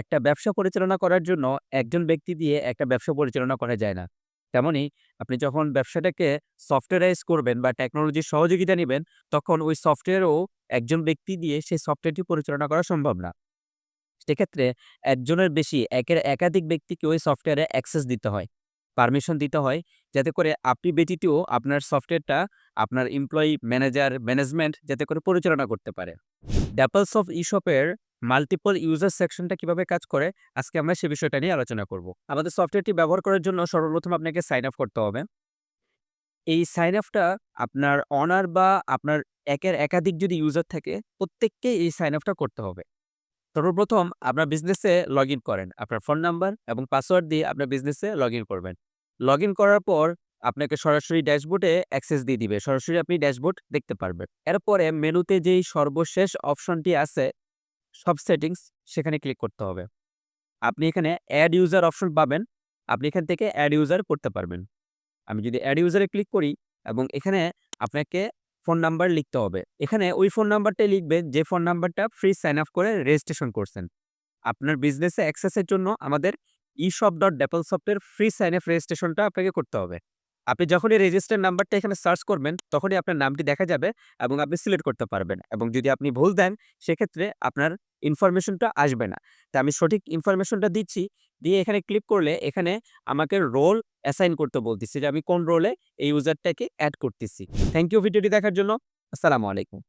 একটা ব্যবসা পরিচালনা করার জন্য একজন ব্যক্তি দিয়ে একটা ব্যবসা পরিচালনা করা যায় না। তেমনি আপনি যখন ব্যবসাটাকে সফটওয়্যারাইজ করবেন বা টেকনোলজির সহযোগিতা নেবেন তখন ওই সফটওয়্যারও একজন ব্যক্তি দিয়ে সেই সফটওয়্যারটি পরিচালনা করা সম্ভব না। সেক্ষেত্রে একজনের বেশি একের একাধিক ব্যক্তিকে ওই সফটওয়্যারে অ্যাক্সেস দিতে হয়। পারমিশন দিতে হয় যাতে করে আপনি ব্যতীতও আপনার সফটওয়্যারটা আপনার এমপ্লয়ি, ম্যানেজার, ম্যানেজমেন্ট যাতে করে পরিচালনা করতে পারে। ড্যাপলস অফ ইশপের মাল্টিপল ইউজার সেকশনটা কীভাবে কাজ করে, আজকে আমরা সে বিষয়টা নিয়ে আলোচনা করব। আমাদের সফটওয়্যারটি ব্যবহার করার জন্য সর্বপ্রথম আপনাকে সাইন আপ করতে হবে। এই সাইন আপটা আপনার অনার বা আপনার একের একাধিক যদি ইউজার থাকে, প্রত্যেককেই এই সাইন আপটা করতে হবে। সর্বপ্রথম আপনার বিজনেসে লগইন করেন। আপনার ফোন নাম্বার এবং পাসওয়ার্ড দিয়ে আপনার বিজনেসে লগইন করবেন। লগইন করার পর আপনাকে সরাসরি ড্যাশবোর্ডে অ্যাক্সেস দিয়ে দিবে। সরাসরি আপনি ড্যাশবোর্ড দেখতে পারবেন। এরপরে মেনুতে যেই সর্বশেষ অপশনটি আছে সব সেটিংস সেখানে ক্লিক করতে হবে। আপনি এখানে অ্যাড ইউজার অপশন পাবেন। আপনি এখান থেকে অ্যাড ইউজার করতে পারবেন। আমি যদি অ্যাড ইউজারে ক্লিক করি এবং এখানে আপনাকে ফোন নাম্বার লিখতে হবে। এখানে ওই ফোন নাম্বারটাই লিখবেন যে ফোন নাম্বারটা ফ্রি সাইন আপ করে রেজিস্ট্রেশন করছেন। আপনার বিজনেসে অ্যাক্সেসের জন্য আমাদের eshop.dapplsoft এর ফ্রি সাইন আপ রেজিস্ট্রেশনটা আপনাকে করতে হবে। আপনি যখনই রেজিস্টার নাম্বারটা এখানে সার্চ করবেন তখনই আপনার নামটি দেখা যাবে এবং আপনি সিলেক্ট করতে পারবেন এবং যদি আপনি ভুল দেন সেক্ষেত্রে আপনার ইনফরমেশনটা আসবে না। তা আমি সঠিক ইনফরমেশনটা দিচ্ছি, দিয়ে এখানে ক্লিক করলে এখানে আমাকে রোল অ্যাসাইন করতে বলতেছি যে আমি কোন রোলে এই ইউজারটাকে অ্যাড করতেছি। থ্যাংক ইউ ভিডিওটি দেখার জন্য। আসসালামু আলাইকুম।